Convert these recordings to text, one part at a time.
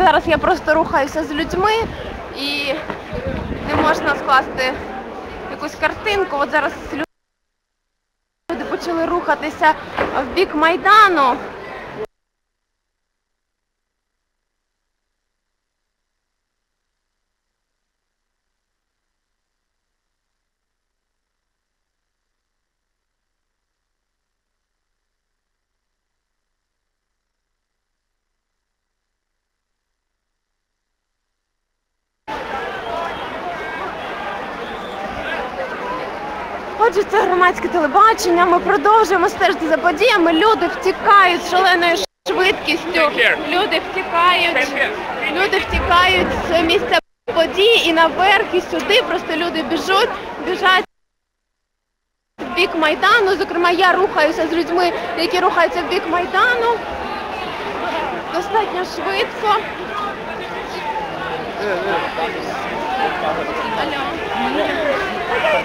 зараз я просто рухаюся з людьми і не можна скласти якусь картинку. От зараз люди почали рухатися в бік Майдану. Отже, це громадське телебачення. Ми продовжуємо стежити за подіями. Люди втікають з шаленою швидкістю. Люди втікають, люди втікають з місця подій і наверх, і сюди. Просто люди біжуть, біжать в бік Майдану. Зокрема, я рухаюся з людьми, які рухаються в бік Майдану. Достатньо швидко. Алло.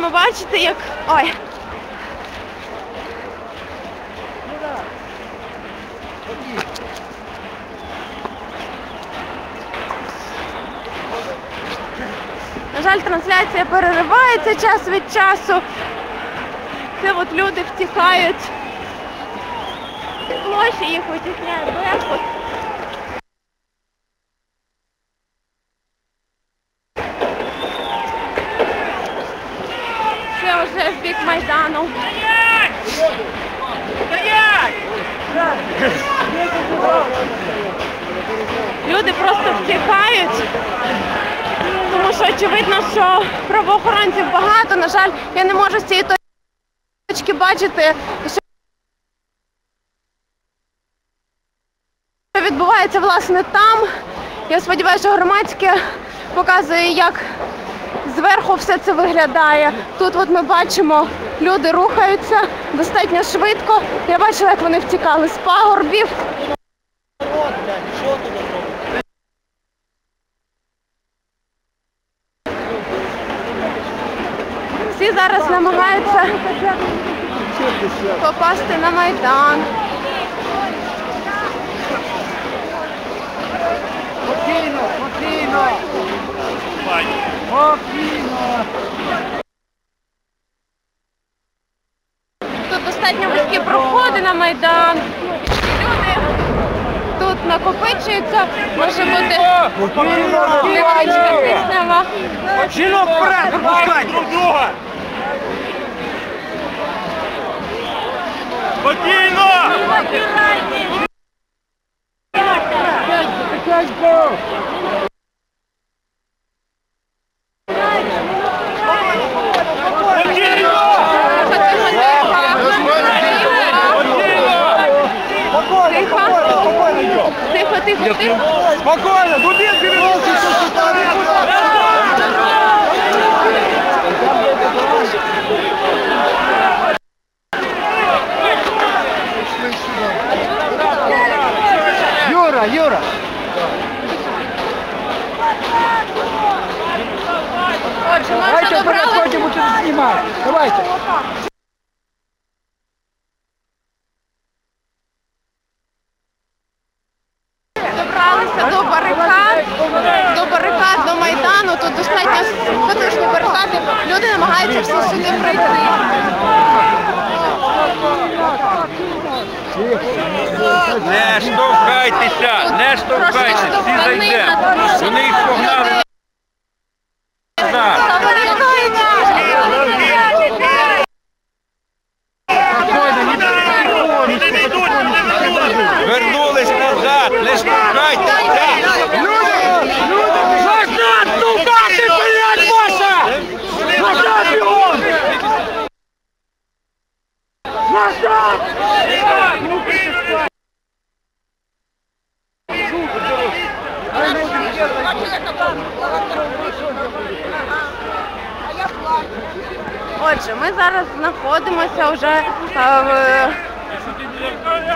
Можемо бачити, як. Ой. На жаль, трансляція переривається час від часу. Це от люди втікають. Площі їх витісняє Беркут. Це вже в бік Майдану. Люди просто втікають, тому що очевидно, що правоохоронців багато. На жаль, я не можу з цієї точки бачити, що відбувається власне там. Я сподіваюся, що громадське показує, як зверху все це виглядає. Тут от ми бачимо, люди рухаються достатньо швидко. Я бачила, як вони втікали з пагорбів. Всі зараз намагаються попасти на майдан. Спокійно, спокійно. Спокійно. Тут достатньо вузькі проходи на майдан. Люди тут накопичуються. Може бути Спокійно. невеличка тиснева. Жінок вперед, пропускайте. Спокійно! Тихенько. тихо, тихо, тихо. Спокійно, дубинки відноситься. Юра, Юра. Отже, ми Давайте вже вперед, добралися. ходимо, будемо знімати. Давайте. Добралися до барикад, до барикад, до майдану. Тут достатньо потужні барикади. Люди намагаються всі сюди прийти. Не штовхайтеся, не штовхайтеся, всі зайдемо. Вони їх погнали Отже, ми зараз знаходимося вже е,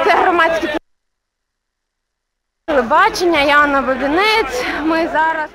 в це громадське телебачення, Яна Бабінець. Ми зараз.